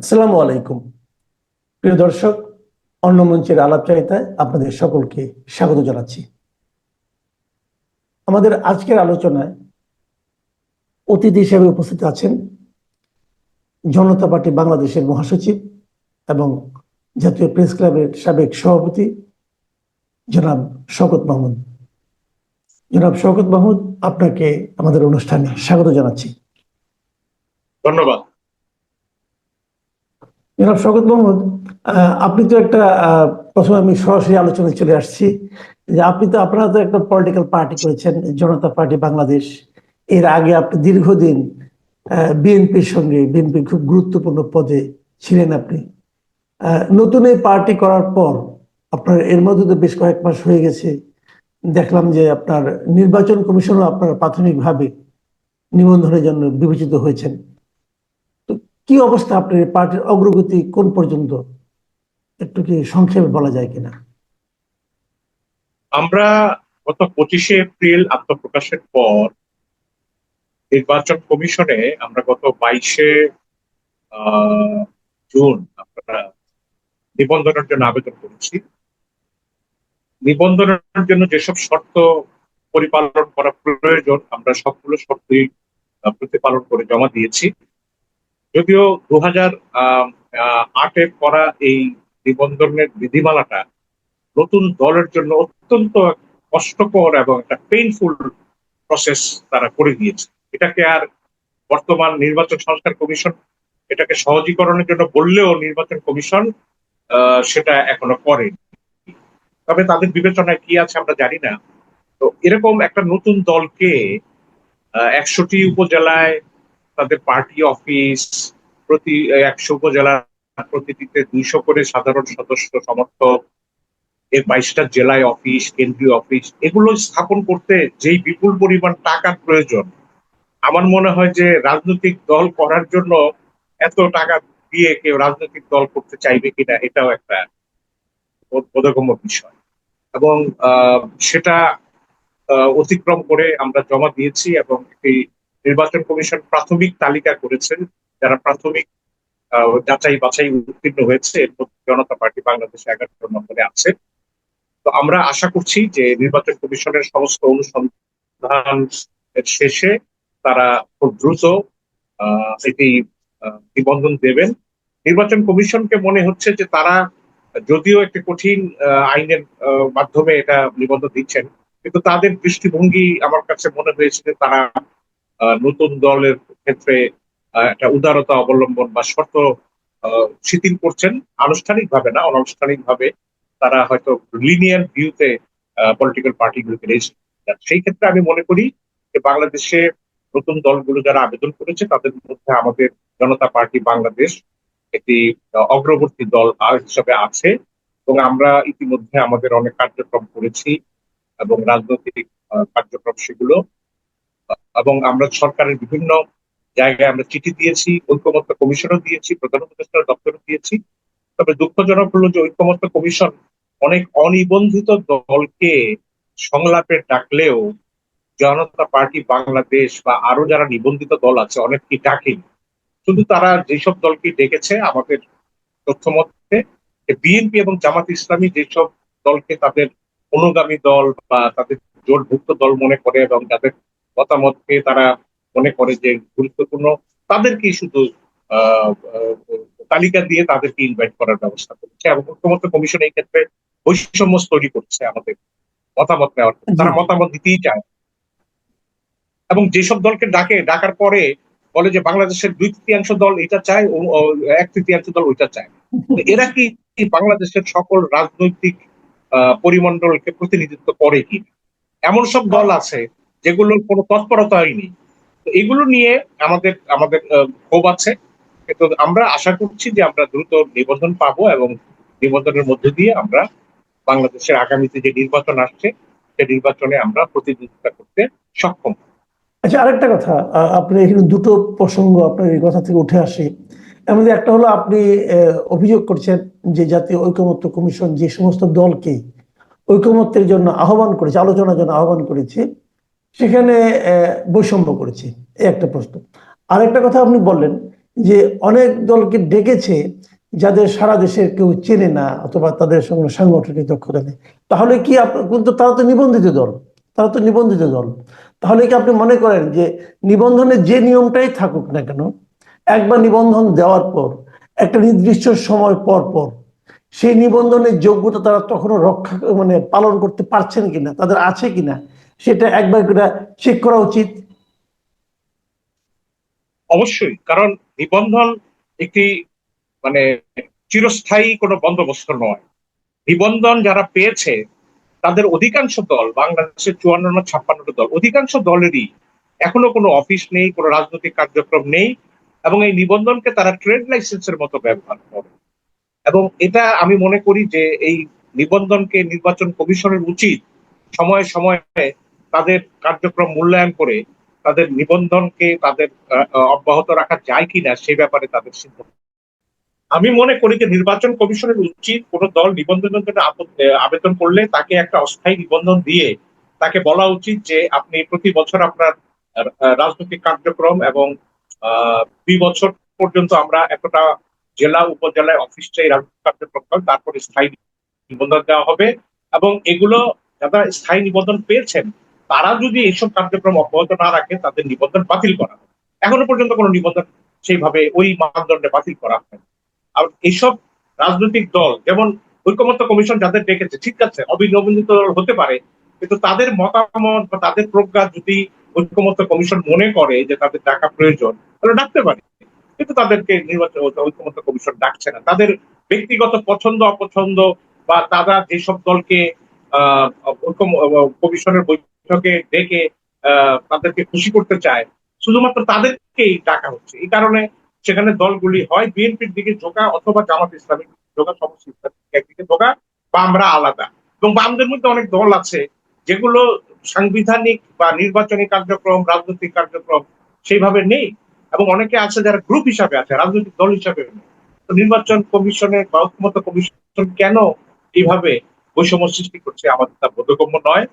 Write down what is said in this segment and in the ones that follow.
আসসালামু আলাইকুম। প্রিয় দর্শক, অন্য মঞ্চের আলাপ আলাপচারিতায় আপনাদের সকলকে স্বাগত জানাচ্ছি। আমাদের আজকের আলোচনায় অতিথি হিসেবে উপস্থিত আছেন জনতা পার্টি বাংলাদেশের মহাসচিব এবং জাতীয় প্রেস ক্লাবের সাবেক সভাপতি জনাব শওকত মাহমুদ। জনাব শকত মাহমুদ, আপনাকে আমাদের অনুষ্ঠানে স্বাগত জানাচ্ছি। ধন্যবাদ। জনাব আপনি তো একটা প্রথমে আমি সরাসরি আলোচনায় চলে আসছি যে আপনি তো আপনারা তো একটা পলিটিক্যাল পার্টি করেছেন, জনতা পার্টি বাংলাদেশ। এর আগে আপনি দীর্ঘদিন বিএনপির সঙ্গে, বিএনপি খুব গুরুত্বপূর্ণ পদে ছিলেন আপনি। নতুন এই পার্টি করার পর আপনার এর মধ্যে তো বেশ কয়েক মাস হয়ে গেছে। দেখলাম যে আপনার নির্বাচন কমিশনও আপনার প্রাথমিকভাবে নিবন্ধনের জন্য বিবেচিত হয়েছেন। কি অবস্থা আপনার পার্টির অগ্রগতি কোন পর্যন্ত? একটু কি সংক্ষেপে বলা যায় কিনা? আমরা গত পঁচিশে এপ্রিল আত্মপ্রকাশের পর নির্বাচন কমিশনে আমরা গত বাইশে জুন আমরা নিবন্ধনের জন্য আবেদন করেছি। নিবন্ধনের জন্য যেসব শর্ত পরিপালন করা প্রয়োজন, আমরা সবগুলো শর্তই প্রতিপালন করে জমা দিয়েছি। যদিও দু হাজার আটে করা এই নিবন্ধনের বিধিমালাটা নতুন দলের জন্য অত্যন্ত কষ্টকর এবং একটা পেইনফুল প্রসেস তারা করে দিয়েছে। এটাকে আর বর্তমান নির্বাচন সংস্কার কমিশন এটাকে সহজীকরণের জন্য বললেও নির্বাচন কমিশন সেটা এখনও করেনি। তবে তাদের বিবেচনায় কি আছে আমরা জানি না। তো এরকম একটা নতুন দলকে একশোটি উপজেলায় তাদের পার্টি অফিস প্রতি একশো উপজেলা প্রতিটিতে দুইশো করে সাধারণ সদস্য, সমর্থক, এর বাইশটা জেলায় অফিস কেন্দ্রীয় অফিস এগুলো স্থাপন করতে যেই বিপুল পরিমাণ টাকার প্রয়োজন, আমার মনে হয় যে রাজনৈতিক দল করার জন্য এত টাকা দিয়ে কেউ রাজনৈতিক দল করতে চাইবে কিনা, এটাও একটা বোধগম্য বিষয়। এবং সেটা অতিক্রম করে আমরা জমা দিয়েছি এবং একটি নির্বাচন কমিশন প্রাথমিক তালিকা করেছেন, যারা প্রাথমিক যাচাই বাছাই উত্তীর্ণ হয়েছে, এর মধ্যে জনতা পার্টি বাংলাদেশ এগারো নম্বরে আছে। তো আমরা আশা করছি যে নির্বাচন কমিশনের সমস্ত অনুসন্ধান শেষে তারা খুব দ্রুত এটি নিবন্ধন দেবেন। নির্বাচন কমিশনকে মনে হচ্ছে যে তারা যদিও একটি কঠিন আইনের মাধ্যমে এটা নিবন্ধন দিচ্ছেন, কিন্তু তাদের দৃষ্টিভঙ্গি আমার কাছে মনে হয়েছে যে তারা নতুন দলের ক্ষেত্রে একটা উদারতা অবলম্বন বা শর্ত শিথিল করছেন। আনুষ্ঠানিকভাবে না, অনানুষ্ঠানিকভাবে তারা হয়তো লিনিয়ার ভিউতে পলিটিক্যাল পার্টিগুলোকে রেখেছে সেই ক্ষেত্রে আমি মনে করি যে বাংলাদেশে নতুন দলগুলো যারা আবেদন করেছে, তাদের মধ্যে আমাদের জনতা পার্টি বাংলাদেশ একটি অগ্রবর্তী দল হিসাবে আছে। এবং আমরা ইতিমধ্যে আমাদের অনেক কার্যক্রম করেছি এবং রাজনৈতিক কার্যক্রম সেগুলো এবং আমরা সরকারের বিভিন্ন জায়গায় আমরা চিঠি দিয়েছি, ঐক্যমত্য কমিশনও দিয়েছি, প্রধান উপদেষ্টার দপ্তরও দিয়েছি। তবে দুঃখজনক হলো যে ঐক্যমত্য কমিশন অনেক অনিবন্ধিত দলকে সংলাপে ডাকলেও জনতা পার্টি বাংলাদেশ বা আরও যারা নিবন্ধিত দল আছে অনেককে ডাকেনি। শুধু তারা যেসব দলকে ডেকেছে, আমাদের তথ্য মতে বিএনপি এবং জামাত ইসলামী যেসব দলকে তাদের অনুগামী দল বা তাদের জোটভুক্ত দল মনে করে এবং তাদের মতামতকে তারা মনে করে যে গুরুত্বপূর্ণ। তাদেরকেই শুধু তালিকা দিয়ে তাদেরকে ইনভাইট করার ব্যবস্থা করছে এবং ঐক্যমত্য কমিশন এই ক্ষেত্রে বৈষম্য তৈরি করছে আমাদের মতামত নেওয়ার তারা মতামত দিতেই চায়। এবং যেসব দলকে ডাকে ডাকার পরে বলে যে বাংলাদেশের দুই তৃতীয়াংশ দল এটা চায় এক তৃতীয়াংশ দল ওইটা চায়। এরা কি বাংলাদেশের সকল রাজনৈতিক আহ, পরিমণ্ডলকে প্রতিনিধিত্ব করে কি এমন সব দল আছে যেগুলোর কোনো তৎপরতা হয়নি। তো এগুলো নিয়ে আমাদের আমাদের ক্ষোভ আছে। কিন্তু আমরা আশা করছি যে আমরা দ্রুত নিবন্ধন পাবো এবং নিবন্ধনের মধ্য দিয়ে আমরা বাংলাদেশের আগামীতে যে নির্বাচন আসছে, সে নির্বাচনে আমরা প্রতিদ্বন্দ্বিতা করতে সক্ষম। আচ্ছা আরেকটা কথা। আপনি এখানে দুটো প্রসঙ্গ আপনার এই কথা থেকে উঠে আসে। মধ্যে একটা হলো আপনি অভিযোগ করছেন যে জাতীয় ঐকমত্য কমিশন যে সমস্ত দলকে ঐকমত্যের জন্য আহ্বান করেছে, আলোচনার জন্য আহ্বান করেছে সেখানে বৈষম্য করেছে। এই একটা প্রশ্ন। আরেকটা কথা আপনি বললেন যে, অনেক দলকে ডেকেছে যাদের সারা দেশের কেউ চেনে না অথবা তাদের সঙ্গে সাংগঠনিক দক্ষতা নেই। তাহলে কি আপ- কিন্তু তারা তো নিবন্ধিত দল। তারা তো নিবন্ধিত দল। তাহলে কি আপনি মনে করেন যে নিবন্ধনের যে নিয়মটাই থাকুক না কেন, একবার নিবন্ধন দেওয়ার পর, একটা নির্দিষ্ট সময় পর পর সেই নিবন্ধনের যোগ্যতা তারা তখনও রক্ষা মানে পালন করতে পারছেন কিনা, তাদের আছে কিনা, সেটা একবার করে চেক করা উচিত। অবশ্যই, কারণ নিবন্ধন একটি মানে চিরস্থায়ী কোনো বন্দোবস্ত নয়। নিবন্ধন যারা পেয়েছে, তাদের অধিকাংশ দল, বাংলাদেশের চুয়ান্ন ছাপ্পান্নটা দল, অধিকাংশ দলেরই এখনও কোনো অফিস নেই, কোনো রাজনৈতিক কার্যক্রম নেই, এবং এই নিবন্ধনকে তারা ট্রেড লাইসেন্সের মতো ব্যবহার করে। এবং এটা আমি মনে করি যে এই নিবন্ধনকে নির্বাচন কমিশনের উচিত সময়ে সময়ে তাদের কার্যক্রম মূল্যায়ন করে তাদের নিবন্ধনকে তাদের অব্যাহত রাখা যায় কিনা সে ব্যাপারে তাদের সিদ্ধান্ত। আমি মনে করি যে নির্বাচন কমিশনের উচিত কোন দল নিবন্ধনের জন্য আবেদন করলে তাকে একটা অস্থায়ী নিবন্ধন দিয়ে তাকে বলা উচিত যে আপনি প্রতি বছর আপনার রাজনৈতিক কার্যক্রম এবং দুই বছর পর্যন্ত আমরা এতটা জেলা উপজেলায় অফিস চাই রাজনৈতিক কার্যক্রম তারপরে স্থায়ী নিবন্ধন দেওয়া হবে। এবং এগুলো যারা স্থায়ী নিবন্ধন পেয়েছেন, তারা যদি এইসব কার্যক্রম অব্যাহত না রাখে, তাদের নিবন্ধন বাতিল করা হবে। এখনও পর্যন্ত কোনো নিবন্ধন সেইভাবে ওই মানদণ্ডে বাতিল করা হয় আর এইসব রাজনৈতিক দল, যেমন ঐক্যমত্য কমিশন যাদের ডেকেছে, ঠিক আছে অবিনবন্ধিত দল হতে পারে, কিন্তু তাদের মতামত বা তাদের প্রজ্ঞা যদি ঐকমত্য কমিশন মনে করে যে তাদের ডাকা প্রয়োজন, তাহলে ডাকতে পারে। কিন্তু তাদেরকে নির্বাচন ঐকমত্য কমিশন ডাকছে না। তাদের ব্যক্তিগত পছন্দ, অপছন্দ বা তারা যেসব দলকে কমিশনের বৈঠকে ডেকে তাদেরকে খুশি করতে চায়, শুধুমাত্র তাদেরকেই ডাকা হচ্ছে। এই কারণে সেখানে দলগুলি হয় বিএনপির দিকে ঝোঁকা অথবা জামাত ইসলামী ঝোঁকা সমস্ত ইসলামিক একদিকে ঝোঁকা বা আমরা আলাদা। এবং বামদের মধ্যে অনেক দল আছে যেগুলো সাংবিধানিক বা নির্বাচনী কার্যক্রম, রাজনৈতিক কার্যক্রম সেইভাবে নেই। এবং অনেকে আছে যারা গ্রুপ হিসাবে আছে, রাজনৈতিক দল হিসাবে। নির্বাচন কমিশনের বা ঐক্যমত্য কমিশন কেন এইভাবে বৈষম্য সৃষ্টি করছে আমাদের তা বোধগম্য নয়।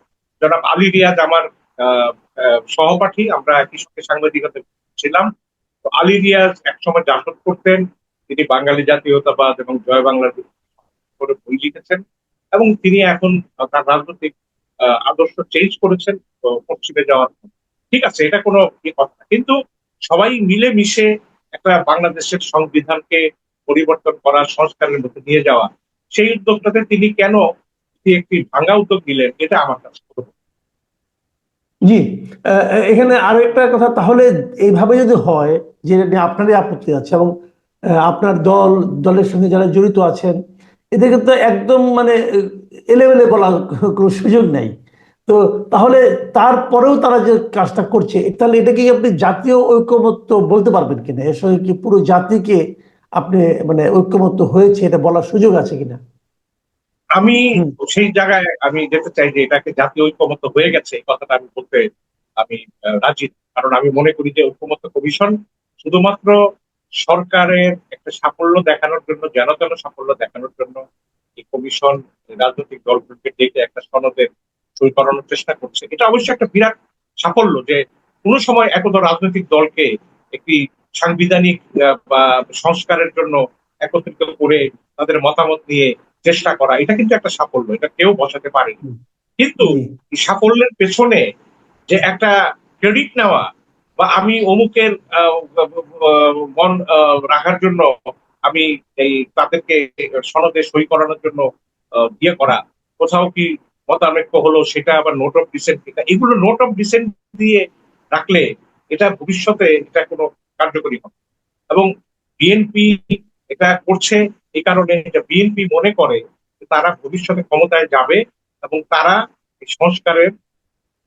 জনাব আলী রিয়াজ আমার সহপাঠী, আমরা একই সঙ্গে সাংবাদিকতা ছিলাম। তো আলী রিয়াজ একসময় জাসদ করতেন, তিনি বাঙালি জাতীয়তাবাদ এবং জয় বাংলার করে বই লিখেছেন এবং তিনি এখন তার রাজনৈতিক আদর্শ চেঞ্জ করেছেন পশ্চিমে যাওয়ার ঠিক আছে, এটা কোনো ইয়ে কথা কিন্তু সবাই মিলে মিশে একটা বাংলাদেশের সংবিধানকে পরিবর্তন করা, সংস্কারের মধ্যে নিয়ে যাওয়া, সেই উদ্যোগটাতে তিনি কেন একটি ভাঙা উদ্যোগ নিলেন, এটা আমার কাছে জি এখানে আরও একটা কথা, তাহলে এইভাবে যদি হয়, যে আপনারই আপত্তি আছে এবং আপনার দল, দলের সঙ্গে যারা জড়িত আছেন এদেরকে তো একদম মানে এলেবেলে বলার কোনো সুযোগ নেই। তো তাহলে তারপরেও তারা যে কাজটা করছে তাহলে এটা কি আপনি জাতীয় ঐক্যমত্য বলতে পারবেন কিনা? এর সঙ্গে কি পুরো জাতিকে আপনি মানে ঐক্যমত্য হয়েছে এটা বলার সুযোগ আছে কিনা? আমি সেই জায়গায় আমি যেতে চাই যে এটাকে জাতীয় ঐক্যমত্য হয়ে গেছে এই কথাটা আমি বলতে আমি রাজি। কারণ আমি মনে করি যে ঐক্যমত্য কমিশন শুধুমাত্র সরকারের একটা সাফল্য দেখানোর জন্য যেন তেন সাফল্য দেখানোর জন্য এই কমিশন রাজনৈতিক দলগুলোকে ডেকে একটা সনদের সই করানোর চেষ্টা করছে। এটা অবশ্যই একটা বিরাট সাফল্য যে কোনো সময় একদম রাজনৈতিক দলকে একটি সাংবিধানিক বা সংস্কারের জন্য একত্রিত করে তাদের মতামত নিয়ে চেষ্টা করা এটা কিন্তু একটা সাফল্য এটা কেউ বসাতে পারেনি। কিন্তু সাফল্যের পেছনে যে একটা ক্রেডিট নেওয়া বা আমি অমুকের মন রাখার জন্য আমি এই তাদেরকে সনদে সই করানোর জন্য ইয়ে করা কোথাও কি মতানৈক্য হলো, সেটা আবার নোট অফ ডিসেন্ট এগুলো নোট অফ ডিসেন্ট দিয়ে রাখলে এটা ভবিষ্যতে এটা কোনো কার্যকরী হবে এবং বিএনপি এটা করছে এই কারণে যে বিএনপি মনে করে তারা ভবিষ্যতে ক্ষমতায় যাবে এবং তারা সংস্কারের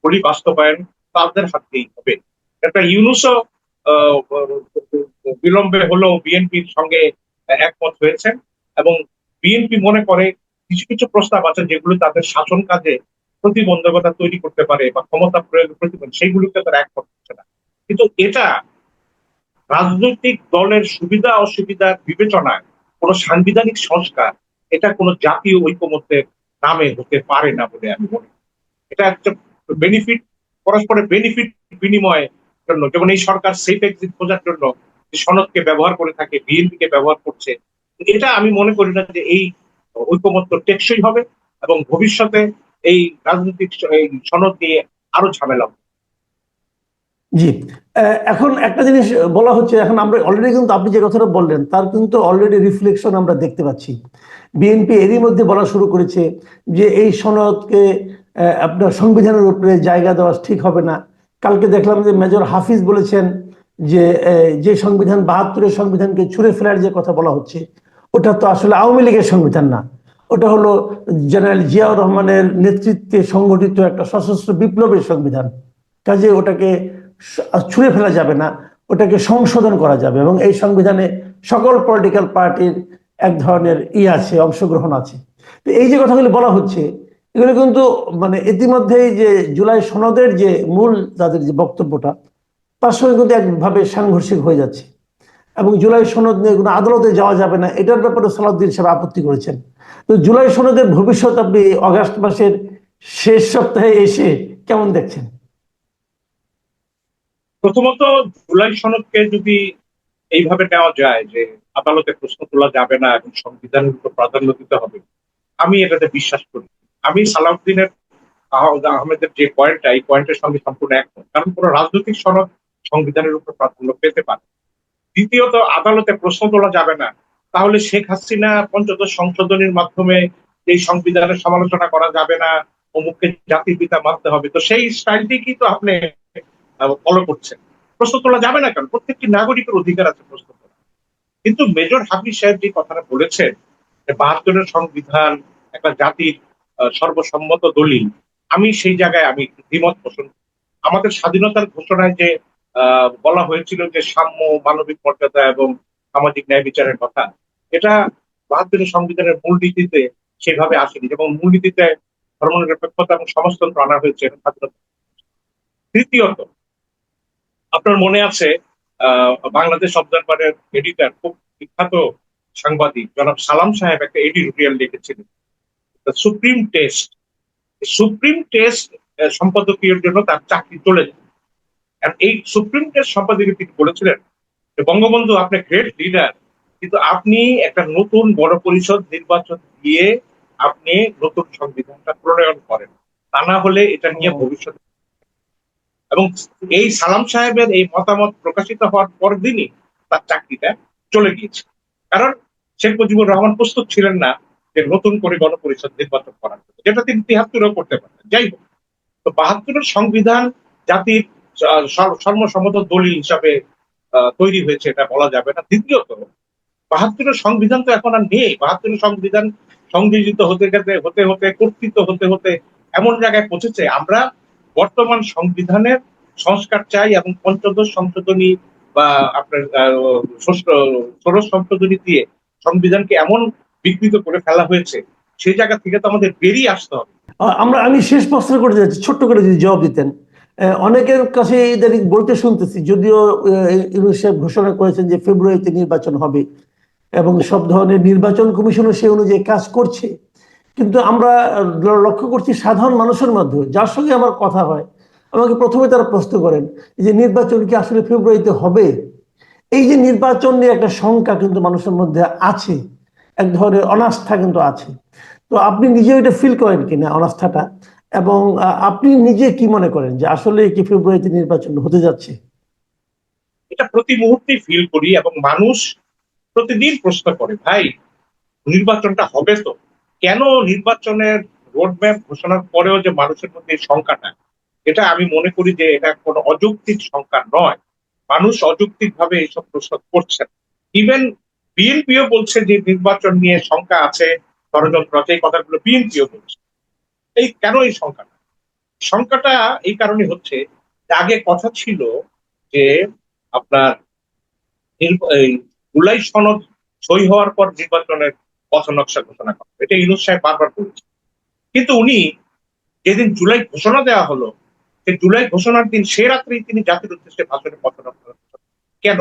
পরি বাস্তবায়ন তাদের হাতেই হবে। একটা ইউনুসও বিলম্বে হলেও বিএনপির সঙ্গে একমত হয়েছেন এবং বিএনপি মনে করে কিছু কিছু প্রস্তাব আছে যেগুলো তাদের শাসন কাজে প্রতিবন্ধকতা তৈরি করতে পারে বা ক্ষমতা প্রয়োগের প্রতিবন্ধ সেইগুলোকে তারা এক হচ্ছে না। কিন্তু এটা রাজনৈতিক দলের সুবিধা অসুবিধার বিবেচনায় কোনো সাংবিধানিক সংস্কার এটা কোনো জাতীয় ঐকমত্যের নামে হতে পারে না বলে আমি মনে এটা একটা বেনিফিট পরস্পরের বেনিফিট বিনিময়ের জন্য। যেমন এই সরকার সেফ এক্সিট খোঁজার জন্য সনদকে ব্যবহার করে থাকে বিএনপি কে ব্যবহার করছে। এটা আমি মনে করি না যে এই ঐকমত্য টেকসই হবে এবং ভবিষ্যতে এই রাজনৈতিক এই সনদ নিয়ে আরও ঝামেলা হবে। জি। এখন একটা জিনিস বলা হচ্ছে, এখন আমরা অলরেডি কিন্তু আপনি যে কথাটা বললেন, তার কিন্তু অলরেডি রিফ্লেকশন আমরা দেখতে পাচ্ছি। বিএনপি এরই মধ্যে বলা শুরু করেছে যে এই সনদকে আপনার সংবিধানের উপরে জায়গা দেওয়া ঠিক হবে না। কালকে দেখলাম যে মেজর হাফিজ বলেছেন যে যে সংবিধান, বাহাত্তরের সংবিধানকে ছুঁড়ে ফেলার যে কথা বলা হচ্ছে ওটা তো আসলে আওয়ামী লীগের সংবিধান না। ওটা হলো জেনারেল জিয়াউর রহমানের নেতৃত্বে সংগঠিত একটা সশস্ত্র বিপ্লবের সংবিধান। কাজে ওটাকে ছুঁড়ে ফেলা যাবে না, ওটাকে সংশোধন করা যাবে এবং এই সংবিধানে সকল পলিটিক্যাল পার্টির এক ধরনের ই আছে, অংশগ্রহণ আছে। তো এই যে কথাগুলি বলা হচ্ছে, এগুলো কিন্তু মানে ইতিমধ্যেই যে জুলাই সনদের যে মূল তাদের যে বক্তব্যটা, তার সঙ্গে কিন্তু একভাবে সাংঘর্ষিক হয়ে যাচ্ছে। এবং জুলাই সনদ নিয়ে কোনো আদালতে যাওয়া যাবে না, এটার ব্যাপারে সালাউদ্দিন সাহেব আপত্তি করেছেন। তো জুলাই সনদের ভবিষ্যৎ আপনি অগাস্ট মাসের শেষ সপ্তাহে এসে কেমন দেখছেন? প্রথমত জুলাই সনদকে যদি এইভাবে নেওয়া যায় যে আদালতে প্রশ্ন তোলা যাবে না এবং সংবিধানের উপর প্রাধান্য দিতে হবে, আমি এটাতে বিশ্বাস করি। আমি সালাউদ্দিনের আহমেদের যে পয়েন্টটা এই পয়েন্টের সঙ্গে সম্পূর্ণ একমত। কারণ কোন রাজনৈতিক সনদ সংবিধানের উপর প্রাধান্য পেতে পারে দ্বিতীয়ত আদালতে প্রশ্ন তোলা যাবে না। তাহলে শেখ হাসিনা পঞ্চদশ সংশোধনীর মাধ্যমে এই সংবিধানের সমালোচনা করা যাবে না, অমুককে জাতির পিতা মানতে হবে। তো সেই স্টাইলটি কিন্তু আপনি ফলো করছেন? প্রশ্ন তোলা যাবে না কেন? প্রত্যেকটি নাগরিকের অধিকার আছে প্রশ্ন তোলা কিন্তু মেজর হাফিজ সাহেব যে কথাটা বলেছেন যে বাহাত্তরের সংবিধান একটা জাতির সর্বসম্মত দলিল, আমি সেই জায়গায় আমি দ্বিমত পোষণ। আমাদের স্বাধীনতার ঘোষণায় যে বলা হয়েছিল যে সাম্য, মানবিক মর্যাদা এবং সামাজিক ন্যায় বিচারের কথা। এটা বাহাত্তরের সংবিধানের মূলনীতিতে সেভাবে আসেনি এবং মূলনীতিতে ধর্মনিরপেক্ষতা এবং সমাজতন্ত্র আনা হয়েছে তৃতীয়ত, আপনার মনে আছে বাংলাদেশ অবজারভারের এডিটর, খুব বিখ্যাত সাংবাদিক, জনাব সালাম সাহেব একটা এডিটোরিয়াল লিখেছিলেন। সুপ্রিম টেস্ট সুপ্রিম টেস্ট সম্পাদকীয়ের জন্য তার চাকরি চলে যায়। আর এই সুপ্রিম টেস্ট সম্পাদকীয় তিনি বলেছিলেন যে বঙ্গবন্ধু আপনি গ্রেট লিডার কিন্তু আপনি একটা নতুন বড় পরিষদ নির্বাচন দিয়ে আপনি নতুন সংবিধানটা প্রণয়ন করেন। তা না হলে এটা নিয়ে ভবিষ্যৎ এবং এই সালাম সাহেবের এই মতামত প্রকাশিত হওয়ার পর দিনই তার চাকরিটা চলে গিয়েছে। কারণ শেখ মুজিবুর রহমান প্রস্তুত ছিলেন না যে নতুন করে গণপরিষদ নির্বাচন করার জন্য যেটা তিনি তিহাত্তরেও করতে পারতেন। যাই হোক তো বাহাত্তরের সংবিধান জাতির সর্বসম্মত দলিল হিসাবে তৈরি হয়েছে এটা বলা যাবে না। দ্বিতীয়ত, বাহাত্তরের সংবিধান তো এখন আর নেই। বাহাত্তরের সংবিধান সংযোজিত হতে গেতে হতে হতে, কর্তৃত্ব হতে হতে এমন জায়গায় পৌঁছেছে। আমরা বর্তমান সংবিধানের সংস্কার চাই এবং পঞ্চদশ সংশোধনী বা আপনার ষষ্ঠ, ষোড়শ সংশোধনী দিয়ে সংবিধানকে এমন বিকৃত করে ফেলা হয়েছে, সেই জায়গা থেকে তো আমাদের বেরিয়ে আসতে হবে। আমরা, আমি শেষ প্রশ্ন করতে যাচ্ছি ছোট্ট করে যদি জবাব দিতেন। অনেকের কাছে ইদানিং বলতে শুনতেছি যদিও আহ, ইউনূস সাহেব ঘোষণা করেছেন যে ফেব্রুয়ারিতে নির্বাচন হবে এবং সব ধরনের নির্বাচন কমিশনও সে অনুযায়ী কাজ করছে। কিন্তু আমরা লক্ষ্য করছি সাধারণ মানুষের মাধ্যমে যার সঙ্গে আমার কথা হয় আমাকে প্রথমে তারা প্রশ্ন করেন যে নির্বাচন কি আসলে ফেব্রুয়ারিতে হবে? এই যে নির্বাচন নিয়ে একটা শঙ্কা কিন্তু মানুষের মধ্যে আছে এক ধরনের অনাস্থা কিন্তু আছে। তো আপনি নিজে এটা ফিল করেন কিনা অনাস্থাটা? এবং আপনি নিজে কি মনে করেন যে আসলে কি ফেব্রুয়ারিতে নির্বাচন হতে যাচ্ছে? এটা প্রতি মুহূর্তে ফিল করি এবং মানুষ প্রতিদিন প্রশ্ন করে, ভাই, নির্বাচনটা হবে তো? কেন নির্বাচনের রোডম্যাপ ঘোষণার পরেও যে মানুষের মধ্যে শঙ্কাটা? এটা আমি মনে করি যে এটা কোনো অযৌক্তিক শঙ্কা নয়। মানুষ অযৌক্তিক ভাবে এইসব প্রশ্ন করছেন। ইভেন বিএনপিও বলছে যে নির্বাচন নিয়ে শঙ্কা আছে, ষড়যন্ত্র আছে, এই কথাগুলো বিএনপিও বলছে। এই কেন এই শঙ্কাটা? শঙ্কাটা এই কারণে হচ্ছে আগে কথা ছিল যে আপনার জুলাই সনদ সই হওয়ার পর নির্বাচনের পথ নকশা ঘোষণা করা এটা ইউনুস সাহেব বারবার বলেছে কিন্তু উনি যেদিন জুলাই ঘোষণা দেওয়া হলো সে জুলাই ঘোষণার দিন সে রাত্রেই তিনি জাতির উদ্দেশ্যে ভাষণে পথ নকশা কেন?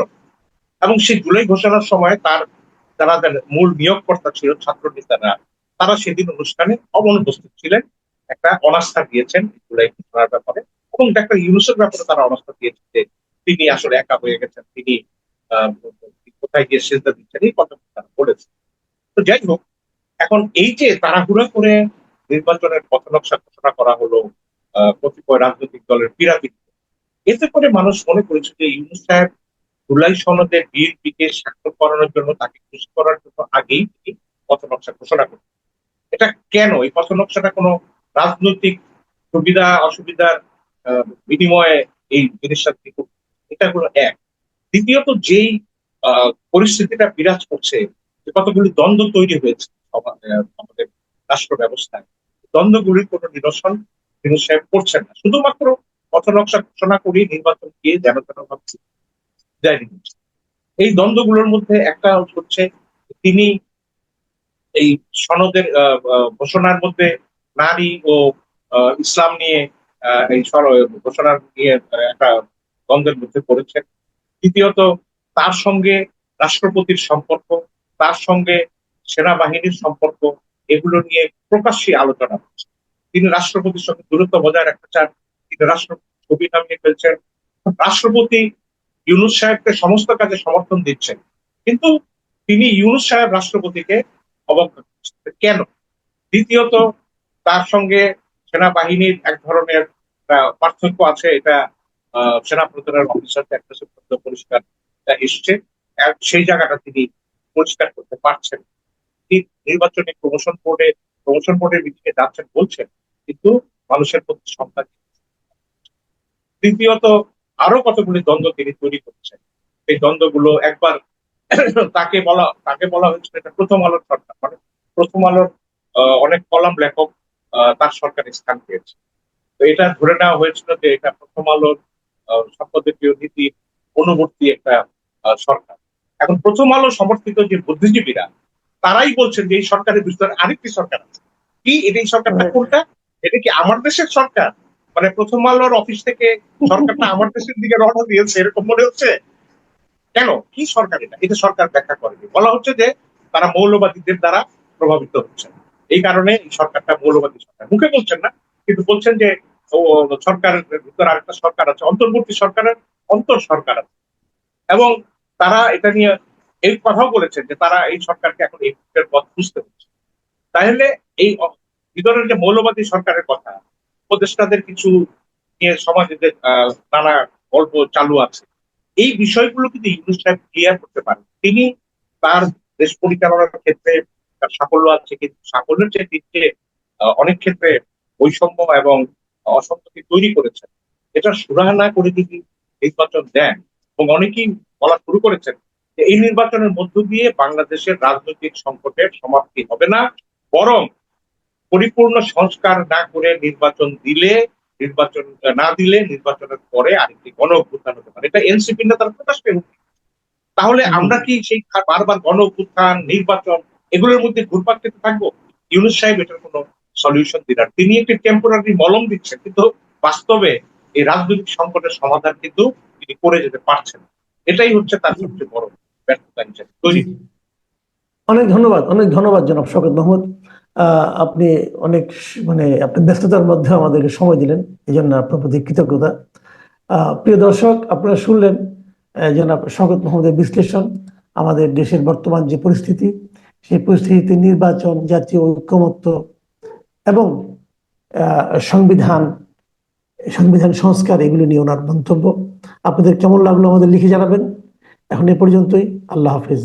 এবং সেই জুলাই ঘোষণার সময় তার, যারা মূল নিয়োগকর্তা ছিল ছাত্র নেতারা তারা সেদিন অনুষ্ঠানে অনুপস্থিত ছিলেন। একটা অনাস্থা দিয়েছেন জুলাই ঘোষণার ব্যাপারে, এবং ডাক্তার ইউনুসের ব্যাপারে তারা অনাস্থা দিয়েছেন যে তিনি আসলে একা হয়ে গেছেন, তিনি কোথায় গিয়ে সেজদা দিচ্ছেন, এই কথা তারা বলেছে তো যাই হোক, এখন এই যে তাড়াহুড়া করে নির্বাচনের পথনকশা ঘোষণা করা হলো কতিপয় রাজনৈতিক দলের পীড়াপিত এতে করে মানুষ মনে করেছে যে ইউনুস সাহেব জুলাই সনদে বিএনপিকে স্বাক্ষর করানোর জন্য তাকে খুশি করার জন্য আগেই তিনি পথনকশা ঘোষণা করেন এটা কেন? এই পথনকশাটা কোনো রাজনৈতিক সুবিধা, অসুবিধার বিনিময়ে এই জিনিসটা এটা হলো এক। দ্বিতীয়ত যেই পরিস্থিতিটা বিরাজ করছে, যে কতগুলি দ্বন্দ্ব তৈরি হয়েছে আমাদের রাষ্ট্র ব্যবস্থায় দ্বন্দ্বগুলির কোনো নিরসন তিনি সাহেব করছেন না। শুধুমাত্র পথনকশা ঘোষণা করেই নির্বাচন গিয়ে যেন তেন ভাবছে এই দ্বন্দ্বগুলোর মধ্যে একটা হচ্ছে, তিনি এই সনদের ঘোষণার মধ্যে নারী ও ইসলাম নিয়ে এই ঘোষণার নিয়ে একটা দ্বন্দ্বের মধ্যে পড়েছেন। দ্বিতীয়ত, তার সঙ্গে রাষ্ট্রপতির সম্পর্ক, তার সঙ্গে সেনাবাহিনীর সম্পর্ক, এগুলো নিয়ে প্রকাশ্যে আলোচনা হচ্ছে। তিনি রাষ্ট্রপতির সঙ্গে দূরত্ব বজায় রাখতে চান, তিনি রাষ্ট্রপতি ছবি নামিয়ে ফেলছেন। রাষ্ট্রপতি ইউনুস সাহেবকে সমস্ত কাজে সমর্থন দিচ্ছেন, কিন্তু তিনি ইউনুস সাহেব রাষ্ট্রপতিকে অবজ্ঞা করছেন। কেন? দ্বিতীয়ত তার সঙ্গে সেনাবাহিনীর এক ধরনের পার্থক্য আছে, এটা সেনা প্রধানের অফিসার একটা পরিষ্কার এসছে। সেই জায়গাটা তিনি পরিষ্কার করতে পারছেন। নির্বাচনী প্রমোশন বোর্ডে প্রমোশন বোর্ডের মিটিংয়ে যাচ্ছেন বলছেন, কিন্তু মানুষের প্রতি সংখ্যা দ্বিতীয়ত, আরও কতগুলি দ্বন্দ্ব তিনি তৈরি করছেন। এই দ্বন্দ্বগুলো একবার তাকে বলা তাকে বলা হয়েছিল এটা প্রথম আলোর সরকার। মানে প্রথম আলোর অনেক কলাম লেখক তার সরকারে স্থান পেয়েছে। তো এটা ধরে নেওয়া হয়েছিল যে এটা প্রথম আলোর সম্পাদকীয় নীতির অনুবর্তী একটা সরকার। এখন প্রথম আলো সমর্থিত যে বুদ্ধিজীবীরা তারাই বলছেন যে এই সরকারের ভিতরে আরেকটি সরকার আছে। কি এটা এই সরকারটা কোনটা? এটা কি আমার দেশের সরকার? মানে প্রথম আলোর অফিস থেকে সরকারটা আমার দেশের দিকে রওনা দিয়েছে এরকম মনে হচ্ছে? কেন? কি সরকার এটা? এটা সরকার ব্যাখ্যা করেনি। বলা হচ্ছে যে তারা মৌলবাদীদের দ্বারা প্রভাবিত হচ্ছেন এই কারণে এই সরকারটা মৌলবাদী সরকার। মুখে বলছেন না, কিন্তু বলছেন যে সরকারের ভিতরে আরেকটা সরকার আছে, অন্তর্বর্তী সরকারের অন্তর সরকার আছে। এবং তারা এটা নিয়ে এই কথাও বলেছেন যে তারা এই সরকারকে এখন এই পথ বুঝতে হচ্ছে। তাহলে এই ভিতরের যে মৌলবাদী সরকারের কথা, উপদেষ্টাদের কিছু নিয়ে সমাজে যে নানা গল্প চালু আছে। এই বিষয়গুলো কিন্তু ইউনুস সাহেব ক্লিয়ার করতে পারেন তিনি তার দেশ পরিচালনার ক্ষেত্রে তার সাফল্য আছে কিন্তু সাফল্যের যে দিচ্ছে অনেক ক্ষেত্রে বৈষম্য এবং অসঙ্গতি তৈরি করেছেন এটা সুরাহা না করে যদি নির্বাচন দেন এবং অনেকেই বলা শুরু করেছেন যে এই নির্বাচনের মধ্য দিয়ে বাংলাদেশের রাজনৈতিক সংকটের সমাপ্তি হবে না বরং পরিপূর্ণ সংস্কার না করে নির্বাচন দিলে নির্বাচন না দিলে নির্বাচনের পরে আরেকটি গণ অভ্যুত্থান হতে পারে। এটা এনসিপি না তারা প্রকাশ পেয়ে তাহলে আমরা কি সেই বারবার গণ অভ্যুত্থান নির্বাচন এগুলোর মধ্যে ঘুরপাক খেতে থাকব? ইউনুস সাহেব এটার কোনো সলিউশন দিলার তিনি একটি টেম্পোরারি মলম দিচ্ছেন, কিন্তু বাস্তবে এই রাজনৈতিক সংকটের সমাধান কিন্তু তিনি করে যেতে পারছেন এটাই হচ্ছে তার সবচেয়ে বড় ব্যর্থতা হিসেবে তৈরি। অনেক ধন্যবাদ অনেক ধন্যবাদ জনাব শকত মাহমুদ। আপনি অনেক মানে আপনি ব্যস্ততার মধ্যে আমাদেরকে সময় দিলেন এই জন্য আপনার প্রতি কৃতজ্ঞতা। প্রিয় দর্শক, আপনারা শুনলেন জনাব শকত মাহমুদের বিশ্লেষণ, আমাদের দেশের বর্তমান যে পরিস্থিতি সেই পরিস্থিতিতে নির্বাচন, জাতীয় ঐক্যমত্য এবং সংবিধান সংবিধান সংস্কার, এগুলো নিয়ে ওনার মন্তব্য। আপনাদের কেমন লাগল আমাদের লিখে জানাবেন? এখন এ পর্যন্তই। আল্লাহ হাফিজ।